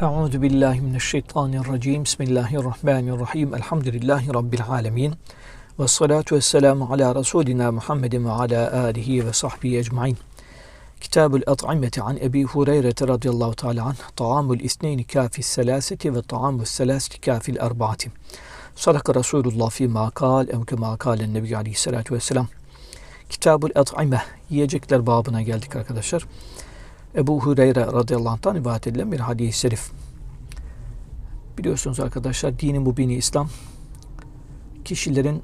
Euzu billahi mineşşeytanirracim. Bismillahirrahmanirrahim. Elhamdülillahi rabbil alamin. Ves salatu vesselamu ala rasulina Muhammedin ve ala alihi ve sahbihi ecmaîn. Kitabul At'imeti an Ebi Hureyre radıyallahu teala anh. Taamul isneyni kafi selaseti ve taamul selaseti kafil erbaati. Sadaka Resulullah fi ma kal ev kema kalen Nebi aleyhissalatu vesselam. Kitabul At'ime yiyecekler babına geldik arkadaşlar. Ebu Hureyre radıyallahu anh'tan rivayet edilen bir hadis-i şerif. Biliyorsunuz arkadaşlar dini mubini İslam kişilerin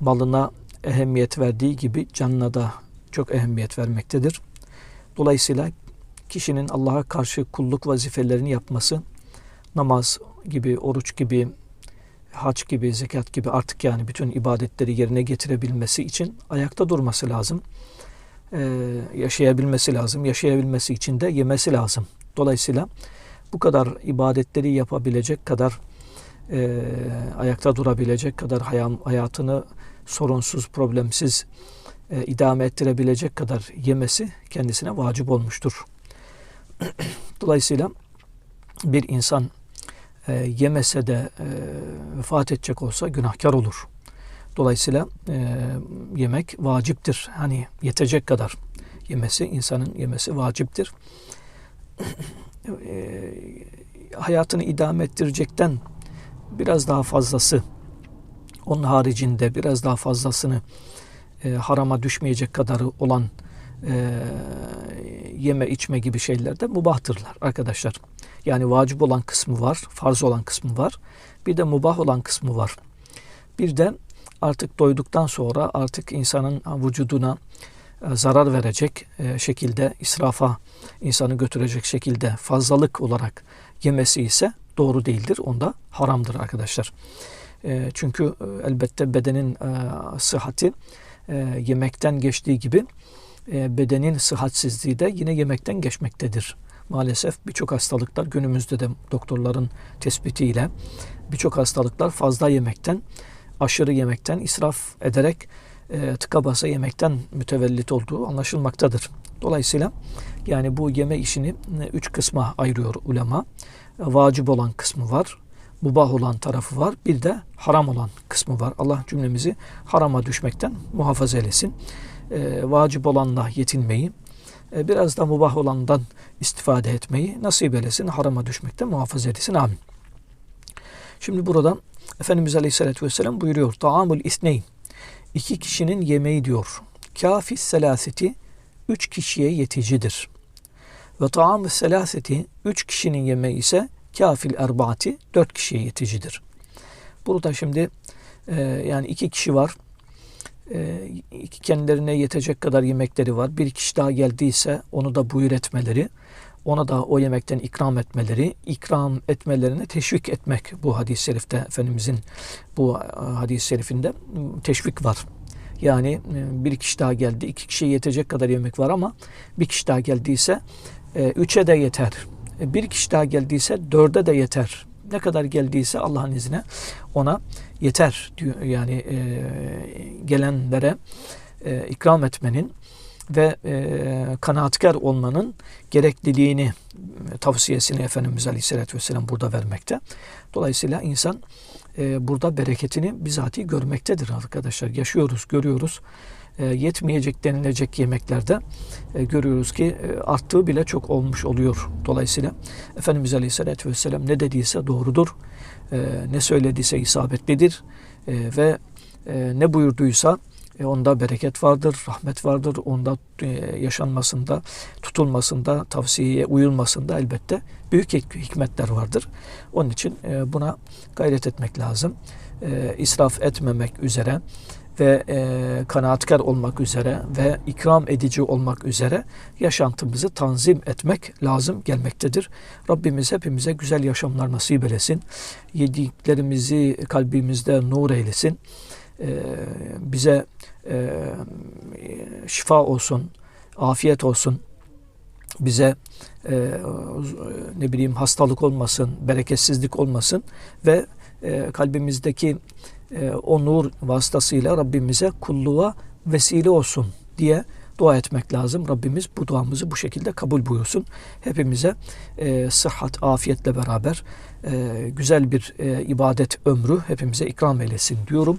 malına ehemmiyet verdiği gibi canına da çok ehemmiyet vermektedir. Dolayısıyla kişinin Allah'a karşı kulluk vazifelerini yapması, namaz gibi, oruç gibi, hac gibi, zekat gibi artık yani bütün ibadetleri yerine getirebilmesi için ayakta durması lazım. Ee, yaşayabilmesi lazım. Yaşayabilmesi için de yemesi lazım. Dolayısıyla bu kadar ibadetleri yapabilecek kadar e, ayakta durabilecek kadar hayatını sorunsuz, problemsiz e, idame ettirebilecek kadar yemesi kendisine vacip olmuştur. Dolayısıyla bir insan e, yemese de e, vefat edecek olsa günahkar olur. Dolayısıyla e, yemek vaciptir. Hani yetecek kadar yemesi, insanın yemesi vaciptir. e, hayatını idame ettirecekten biraz daha fazlası, onun haricinde biraz daha fazlasını e, harama düşmeyecek kadarı olan e, yeme içme gibi şeyler de mubahtırlar arkadaşlar. Yani vacip olan kısmı var, farz olan kısmı var. Bir de mubah olan kısmı var. Bir de artık doyduktan sonra artık insanın vücuduna e, zarar verecek e, şekilde israfa insanı götürecek şekilde fazlalık olarak yemesi ise doğru değildir. Onda haramdır arkadaşlar. E, çünkü elbette bedenin sıhhati yemekten geçtiği gibi bedenin sıhhatsizliği de yine yemekten geçmektedir. Maalesef birçok hastalıklar günümüzde de doktorların tespitiyle birçok hastalıklar fazla yemekten aşırı yemekten, israf ederek e, tıka basa yemekten mütevellit olduğu anlaşılmaktadır. Dolayısıyla yani bu yeme işini e, üç kısma ayırıyor ulema. E, vacip olan kısmı var, mubah olan tarafı var, bir de haram olan kısmı var. Allah cümlemizi harama düşmekten muhafaza eylesin. E, vacip olanla yetinmeyi, e, biraz da mubah olandan istifade etmeyi nasip eylesin, harama düşmekten muhafaza eylesin. Amin. Şimdi burada Efendimiz Aleyhisselatü Vesselam buyuruyor. Taamul isneyn. İki kişinin yemeği diyor. Kafis selaseti üç kişiye yeticidir. Ve taamul selaseti üç kişinin yemeği ise kafil erbaati dört kişiye yeticidir. Burada şimdi e, yani iki kişi var. E, kendilerine yetecek kadar yemekleri var. Bir kişi daha geldiyse onu da buyur etmeleri ona da o yemekten ikram etmeleri, ikram etmelerine teşvik etmek bu hadis-i şerifte Efendimizin bu e, hadis-i şerifinde teşvik var. Yani e, bir kişi daha geldi, iki kişiye yetecek kadar yemek var ama bir kişi daha geldiyse e, üçe de yeter. Bir kişi daha geldiyse dörde de yeter. Ne kadar geldiyse Allah'ın izniyle ona yeter diyor. Yani gelenlere ikram etmenin ve e, kanaatkar olmanın gerekliliğini e, tavsiyesini Efendimiz Aleyhisselatü Vesselam burada vermekte. Dolayısıyla insan e, burada bereketini bizatihi görmektedir arkadaşlar. Yaşıyoruz, görüyoruz. E, yetmeyecek denilecek yemeklerde e, görüyoruz ki e, arttığı bile çok olmuş oluyor. Dolayısıyla Efendimiz Aleyhisselatü Vesselam ne dediyse doğrudur. E, ne söylediyse isabetlidir. E, ve e, ne buyurduysa e, onda bereket vardır, rahmet vardır. Onda e, yaşanmasında, tutulmasında, tavsiyeye uyulmasında elbette büyük hikmetler vardır. Onun için e, buna gayret etmek lazım. E, israf etmemek üzere ve e, kanaatkar olmak üzere ve ikram edici olmak üzere yaşantımızı tanzim etmek lazım gelmektedir. Rabbimiz hepimize güzel yaşamlar nasip eylesin. Yediklerimizi kalbimizde nur eylesin. Ee, bize e, şifa olsun, afiyet olsun, bize e, e, ne bileyim hastalık olmasın, bereketsizlik olmasın ve e, kalbimizdeki e, o nur vasıtasıyla Rabbimize kulluğa vesile olsun diye dua etmek lazım. Rabbimiz bu duamızı bu şekilde kabul buyursun. Hepimize e, sıhhat, afiyetle beraber e, güzel bir e, ibadet ömrü hepimize ikram eylesin diyorum.